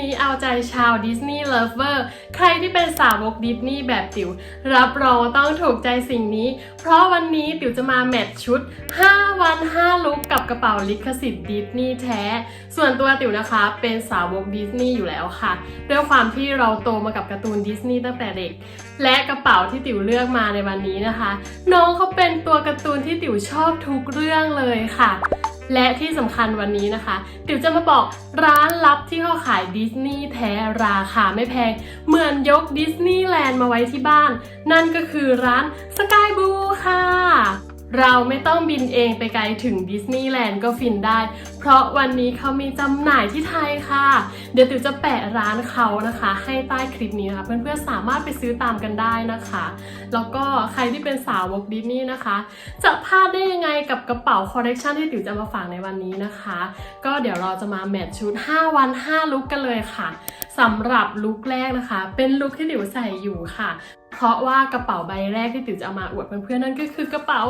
นี้เอาใจชาวดิสนีย์เลิฟเวอร์ใครที่เป็นสาวกดิสนีย์แบบติ๋ว รับรองว่าต้องถูกใจสิ่งนี้ เพราะวันนี้ติ๋วจะมาแมทชุด 5 วัน 5 ลุกกับกระเป๋าลิขสิทธิ์ดิสนีย์แท้ ส่วนตัวติ๋วนะคะ เป็นสาวกดิสนีย์อยู่แล้วค่ะ ด้วยความที่เราโตมากับการ์ตูนดิสนีย์ตั้งแต่เด็ก และกระเป๋าที่ติ๋วเลือกมาในวันนี้นะคะ น้องเขาเป็นตัวการ์ตูนที่ติ๋วชอบทุกเรื่องเลยค่ะ และที่สำคัญวันนี้นะคะติ๋วจะมาบอกร้านลับที่เขาขายดิสนีย์แท้ราคาไม่แพง เหมือนยกดิสนีย์แลนด์มาไว้ที่บ้าน นั่นก็คือร้านสกายบูค่ะ เราไม่ต้องบินเองไปไกลถึงดิสนีย์แลนด์ก็ฟินได้ เพราะวันนี้เขามีจำหน่ายที่ไทยค่ะ เดี๋ยวติ๋วจะแปะร้านเขานะคะ ให้ใต้คลิปนี้นะคะ เพื่อนๆสามารถไปซื้อตามกันได้นะคะ แล้วก็ใครที่เป็นสาววอกดิสนีย์นะคะ จะพลาดได้ยังไงกับกระเป๋าคอลเลกชันที่ติ๋วจะมาฝากในวันนี้นะคะ ก็เดี๋ยวเราจะมาแมทชุด 5 วัน 5 ลุกกันเลยค่ะสำหรับลุกแรกนะคะ เป็นลุกที่ติ๋วใส่อยู่ค่ะ เพราะว่ากระเป๋าใบแรกที่ติ๋วจะเอามาอวดเพื่อนๆนั่นก็คือกระเป๋า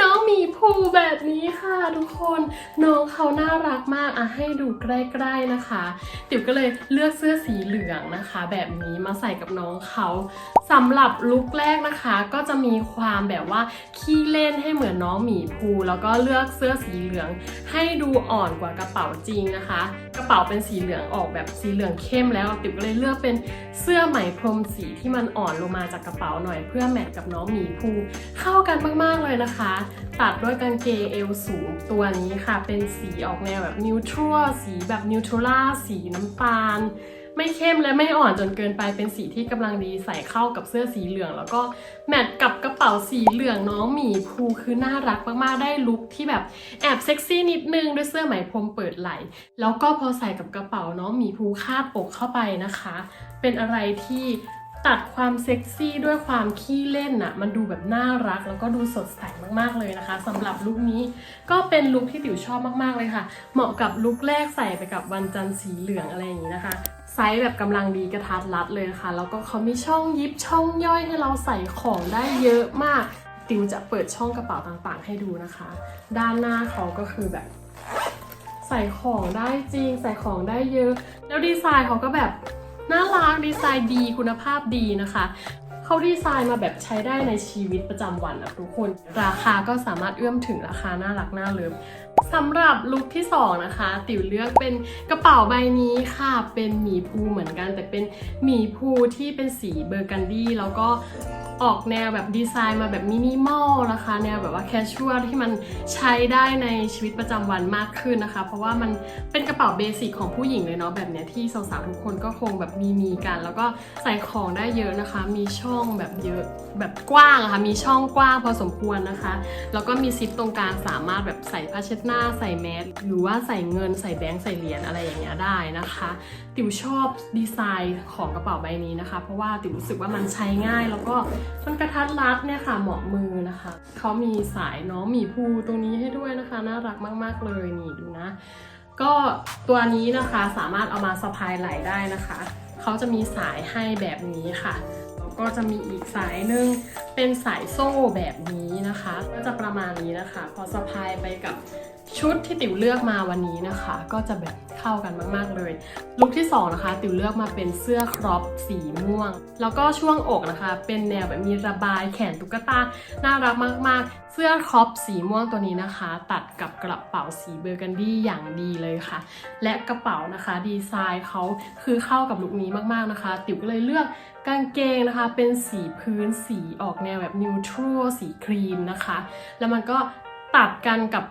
น้องหมีภูแบบนี้ค่ะทุกคนน้องเขาน่ารักมากอะให้ดูใกล้ๆนะคะ ติ๋วก็เลยเลือกเสื้อสีเหลืองนะคะ แบบนี้มาใส่กับน้องเขาสำหรับลุคแรกนะคะ ก็จะมีความแบบว่าขี้เล่นให้เหมือนน้องหมีภูแล้วก็เลือกเสื้อสีเหลือง ให้ดูอ่อนกว่ากระเป๋าจริงนะคะ กระเป๋าเป็นสีเหลืองออกแบบสีเหลืองเข้มแล้วติ๋วก็เลยเลือกเป็นเสื้อไหมพรมสีที่มันอ่อนลงมาจากกระเป๋าหน่อย เพื่อแมทกับน้องหมีภูเข้ากันมากๆเลยนะคะ ตัดด้วยกางเกงเอวสูงตัวนี้ค่ะ เป็นสีออกแนวแบบนิวทรัลสีแบบนิวทรัลล่าสีน้ำตาล ไม่เข้มและไม่อ่อนจนเกินไปเป็นสีที่กำลังดีใส่เข้ากับเสื้อสีเหลือง แล้วก็แมทกับกระเป๋าสีเหลืองน้องหมีภูคือน่ารักมากๆได้ลุคที่แบบแอบเซ็กซี่นิดนึงด้วยเสื้อไหมพรมเปิดไหล แล้วก็พอใส่กับกระเป๋าน้องหมีภูคาดอกเข้าไปนะคะ เป็นอะไรที่ ตัดความเซ็กซี่ด้วยความขี้เล่นน่ะมันดูแบบน่ารักแล้วก็ดูสดใสมากๆเลยนะคะสำหรับลุคนี้ก็เป็นลุคที่ติ๋วชอบมากๆเลยค่ะ เหมาะกับลุคแรกใส่ไปกับวันจันทร์สีเหลืองอะไรอย่างนี้นะคะไซส์แบบกำลังดีกระทัดรัดเลยค่ะ แล้วก็เขามีช่องยิบช่องย่อยให้เราใส่ของได้เยอะมาก ติ๋วจะเปิดช่องกระเป๋าต่างๆ ให้ดูนะคะ ด้านหน้าเขาก็คือแบบ ใส่ของได้จริง ใส่ของได้เยอะ แล้วดีไซน์เขาก็แบบ น่ารักดีไซน์ดีคุณภาพดีนะคะเขาดีไซน์มาแบบใช้ได้ในชีวิตประจำวันนะทุกคน ราคาก็สามารถเอื้อมถึงราคาน่ารักน่าเลิฟสำหรับลุคที่ 2 นะคะ ติ๋วเลือกเป็นกระเป๋าใบนี้ค่ะ เป็นหมีภูเหมือนกัน แต่เป็นหมีภูที่เป็นสีเบอร์กันดี้แล้วก็ ออกแนวแบบดีไซน์มาแบบมินิมอลนะคะ แนวแบบว่าแคชชวลที่มันใช้ได้ในชีวิตประจำวันมากขึ้นนะคะ เพราะว่ามันเป็นกระเป๋าเบสิกของผู้หญิงเลยเนาะแบบเนี้ยที่สาวๆทุกคนก็คงแบบมีมีกัน แล้วก็ใส่ของได้เยอะนะคะ มีช่องแบบเยอะแบบกว้างะค่ะมีช่องกว้างพอสมควรนะคะ แล้วก็มีซิปตรงกลางสามารถแบบใส่ผ้าเช็ดหน้าใส่แมสหรือว่าใส่เงินใส่แบงค์ใส่เหรียญอะไรอย่างเงี้ยได้นะคะติ๋วชอบดีไซน์ของกระเป๋าใบนี้นะคะ เพราะว่าติ๋วรู้สึกว่ามันใช้ง่าย แล้วก็มันกระทัดรัดเนี่ยค่ะเหมาะมือนะคะ เขามีสายน้องหมีภูตรงนี้ให้ด้วยนะคะ น่ารักมาก ๆ เลยนี่ดูนะ ก็ตัวนี้นะคะสามารถเอามาสะพายไหล่ได้นะคะ เขาจะมีสายให้แบบนี้ค่ะแล้วก็จะมีอีกสายหนึ่งเป็นสายโซ่แบบนี้นะคะ ก็จะประมาณนี้นะคะ พอสะพายไปกับ ชุดที่ติ๋วเลือกมาวันนี้นะคะ ก็จะแบบเข้ากันมาก ๆ เลย ลุคที่สองนะคะ ติ๋วเลือกมาเป็นเสื้อครอปสีม่วง แล้วก็ช่วงอกนะคะ เป็นแนวแบบมีระบายแขนตุ๊กตา น่ารักมาก ๆ เสื้อครอปสีม่วงตัวนี้นะคะ ตัดกับกระเป๋าสีเบอร์กันดี้อย่างดีเลยค่ะ และกระเป๋านะคะ ดีไซน์เขาคือเข้ากับลุคนี้มากๆนะคะ ติ๋วก็เลยเลือกกางเกงนะคะ เป็นสีพื้นสีออกแนวแบบนิวทรัลสีครีมนะคะ แล้วมันก็ตัดกันกับ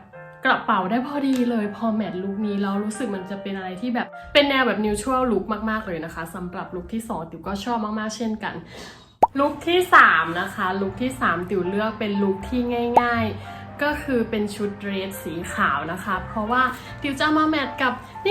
กระเป๋าได้พอดีเลยพอแมทลุคนี้แล้วรู้สึกมันจะเป็นอะไรที่แบบเป็นแนวแบบนิวทรัลลุคมากๆเลยนะคะสำหรับลุคที่สองติวก็ชอบมากๆเช่นกันลุคที่ 3 นะคะ ลุคที่ 3 ติวเลือกเป็นลุคที่ง่าย ๆ ก็คือเป็นชุดเดรสสีขาวนะคะ เพราะว่าติวจะมาแมทกับนี่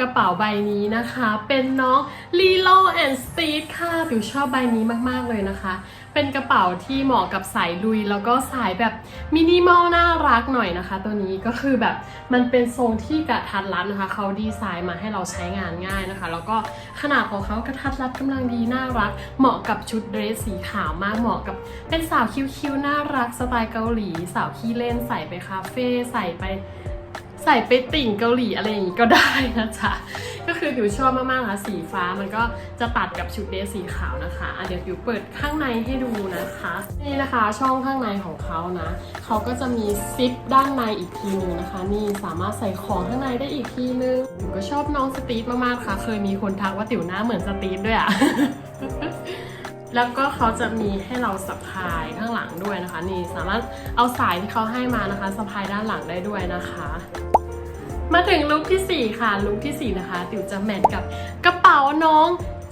กระเป๋าใบนี้นะคะ เป็นน้อง Lilo and Stitch ค่ะติ๋วชอบใบนี้มากๆเลยนะคะ เป็นกระเป๋าที่เหมาะกับสายลุย แล้วก็สายแบบมินิมอลน่ารักหน่อยนะคะ ตัวนี้ก็คือแบบมันเป็นทรงที่กระทัดรัดนะคะ เขาดีไซน์มาให้เราใช้งานง่ายนะคะ แล้วก็ขนาดของเขากระทัดรัดกำลังดีน่ารัก เหมาะกับชุดเดรสสีขาวมากเหมาะกับ เป็นสาวคิ้วๆน่ารักสไตล์เกาหลี สาวขี้เล่นใส่ไปคาเฟ่ใส่ไป ใส่ไปติ่งเกาหลีอะไรอย่างนี้ก็ได้นะจ๊ะ ก็คือผิวชอบมากๆค่ะสีฟ้ามันก็จะตัดกับชุดเดรสสีขาวนะคะะเดี๋ยวผิวเปิดข้างในให้ดูนะคะ นี่นะคะช่องข้างในของเขานะ เขาก็จะมีซิปด้านในอีกทีหนึ่งนะคะ นี่สามารถใส่ของข้างในได้อีกทีนึงหนูก็ชอบน้องสตีฟมากๆค่ะ เคยมีคนทักว่าติ๋วหน้าเหมือนสตีฟด้วยอะ แล้วก็เขาจะมีให้เราสะพายข้างหลังด้วยนะคะ นี่สามารถเอาสายที่เขาให้มานะคะสะพายด้านหลังได้ด้วยนะคะ มาถึงลุคที่ 4 ค่ะลุคทีสี่4 นะคะ ติ๋วจะแมทกับกระเป๋าน้อง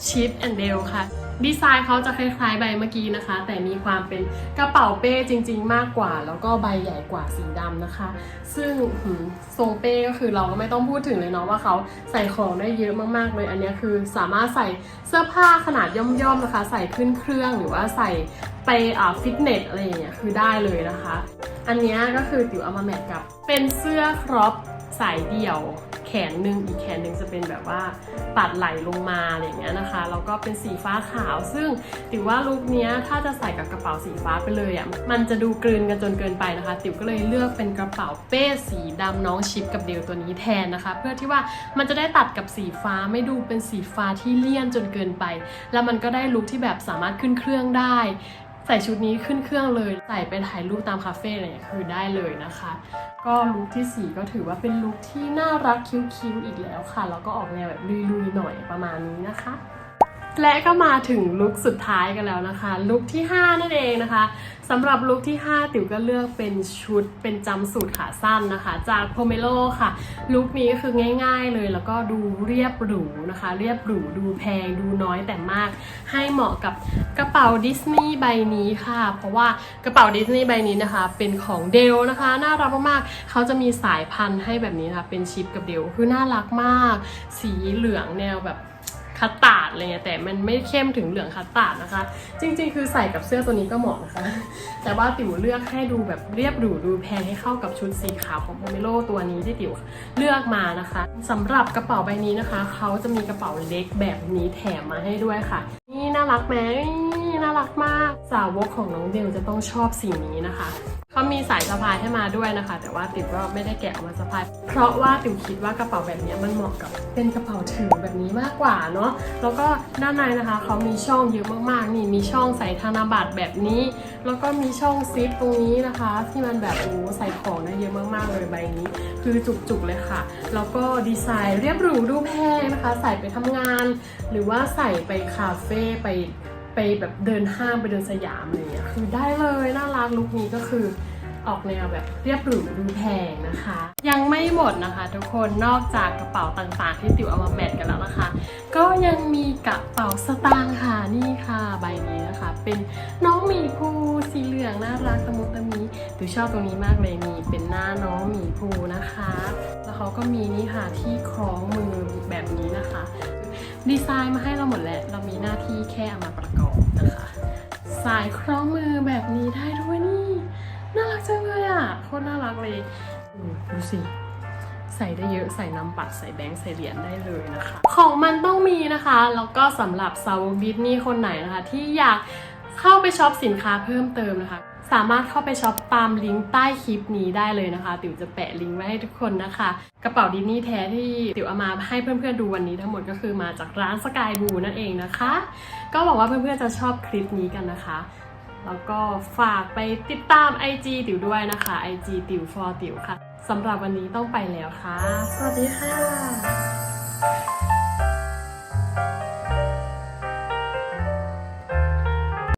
ชิปแอนเดลค่ะ ดีไซน์เขาจะคล้ายๆใบเมื่อกี้นะคะ แต่มีความเป็นกระเป๋าเป้จริง ๆ มากกว่า แล้วก็ใบใหญ่กว่าสีดำนะคะ ซึ่งทรงเป้ก็คือเราก็ไม่ต้องพูดถึงเลยเนาะว่าเขาใส่ของได้เยอะมากๆเลย อันนี้คือสามารถใส่เสื้อผ้าขนาดย่อมๆนะคะ ใส่ขึ้นเครื่องหรือว่าใส่ไปอ่าฟิตเนสอะไรอย่างเงี้ยคือได้เลยนะคะ อันนี้ก็คือติ๋วเอามาแมทกับเป็นเสื้อครอปสายเดี่ยว แขนหนึ่งอีกแขนหนึ่งจะเป็นแบบว่าปัดไหลลงมาอะไรอย่างเงี้ยนะคะแล้วก็เป็นสีฟ้าขาว ซึ่งติ๋วว่าลุคนี้ถ้าจะใส่กับกระเป๋าสีฟ้าไปเลยอะมันจะดูกลืนกันจนเกินไปนะคะ ติ๋วก็เลยเลือกเป็นกระเป๋าเป้สีดำน้องชิปกับเดลตัวนี้แทนนะคะ เพื่อที่ว่ามันจะได้ตัดกับสีฟ้าไม่ดูเป็นสีฟ้าที่เลี่ยนจนเกินไป แล้วมันก็ได้ลุคที่แบบสามารถขึ้นเครื่องได้ ใส่ชุดนี้ขึ้นเครื่องเลย ใส่ไปถ่ายรูปตามคาเฟ่อะไรเงี้ยคือได้เลยนะคะ ก็ลุคที่ 4 ก็ถือว่าเป็นลุคที่น่ารักคิ้วๆอีกแล้วค่ะ แล้วก็ออกแนวแบบลุยๆหน่อยประมาณนี้นะคะ และก็มาถึงลุคสุดท้ายกันแล้วนะคะ ลุคที่ 5 นั่นเองนะคะสำหรับลุคที่ 5 ติ๋วก็เลือกเป็นชุดเป็นจำสูตรขาสั้นนะคะ จากโพเมโลค่ะ ลุคนี้ก็คือง่ายๆเลย แล้วก็ดูเรียบหรูนะคะ เรียบหรูดูแพงดูน้อยแต่มาก ให้เหมาะกับกระเป๋าดิสนีย์ใบนี้ค่ะ เพราะว่ากระเป๋าดิสนีย์ใบนี้นะคะ เป็นของเดลนะคะ น่ารักมากๆเขาจะมีสายพันธุ์ให้แบบนี้นะคะเป็นชิปกับเดลคือน่ารักมาก สีเหลืองแนวแบบ คัตตาร์ดอะไรเงี้ยแต่มันไม่เข้มถึงเหลืองคัตตาร์ดนะคะ จริง ๆ คือใส่กับเสื้อตัวนี้ก็เหมาะนะคะ แต่ว่าติ๋วเลือกให้ดูแบบเรียบหรูดูแพงให้เข้ากับชุดสีขาวของโมเมโลตัวนี้ที่ติ๋วเลือกมานะคะสำหรับกระเป๋าใบนี้นะคะเขาจะมีกระเป๋าเล็กแบบนี้แถมมาให้ด้วยค่ะ นี่น่ารักไหม นี่น่ารักมาก สาวกของน้องเดลจะต้องชอบสิ่งนี้นะคะเขามีสายสะพายให้มาด้วยนะคะ แต่ว่าติ๋วก็ไม่ได้แกะออกมาสะพาย เพราะว่าติ๋วคิดว่ากระเป๋าแบบนี้มันเหมาะกับเป็นกระเป๋าถือแบบนี้มากกว่าเนาะแล้วก็ด้านในนะคะเขามีช่องเยอะมากๆนี่มีช่องใส่ธนบัตรแบบนี้ แล้วก็มีช่องซิปตรงนี้นะคะ ที่มันแบบโอ้ใส่ของได้เยอะมากๆเลยใบนี้ คือจุกๆเลยค่ะ แล้วก็ดีไซน์เรียบหรูดูแพงนะคะ ใส่ไปทำงาน หรือว่าใส่ไปคาเฟ่ไป แบบเดินห้างไปเดินสยามอะไรอย่างเงี้ยคือได้เลยน่ารักลุคนี้ก็คือออกแนวแบบเรียบหรูดูแพงนะคะ ยังไม่หมดนะคะ ทุกคนนอกจากกระเป๋าต่างๆ ที่ติวเอามาแมทกันแล้วนะคะ ก็ยังมีกระเป๋าสตางค์ค่ะนี่ค่ะใบนี้นะคะ เป็นน้องหมีภูสีเหลืองน่ารักตะมุตะมีติวชอบตรงนี้มากเลยมีเป็นหน้าน้องหมีภูนะคะ แล้วเขาก็มีนี่ค่ะที่คล้องมือแบบนี้นะคะ ดีไซน์มาให้เราหมดแล้ว เรามีหน้าที่แค่เอามาประกอบนะคะ สายคล้องมือแบบนี้ได้ด้วยนี่ น่ารักจังเลยอะโคตรน่ารักเลยดูสิใส่ได้เยอะใส่น้ำปัดใส่แบงค์ใส่เหรียญได้เลยนะคะ ของมันต้องมีนะคะ แล้วก็สำหรับสาวกดิสนีย์คนไหนนะคะ ที่อยากเข้าไปช็อปสินค้าเพิ่มเติมนะคะ สามารถเข้าไปช็อปตามลิงก์ใต้คลิปนี้ได้เลยนะคะ ติ๋วจะแปะลิงก์ไว้ให้ทุกคนนะคะ กระเป๋าดิสนีย์แท้ที่ติ๋วเอามาให้เพื่อนๆดูวันนี้ทั้งหมดก็คือมาจากร้านสกายบูนั่นเองนะคะ ก็หวังว่าเพื่อนๆจะชอบคลิปนี้กันนะคะ แล้วก็ฝากไปติดตาม IG ติ๋วด้วยนะคะ IG ติ๋ว for ติ๋วค่ะสำหรับวันนี้ต้องไปแล้วค่ะ สวัสดีค่ะ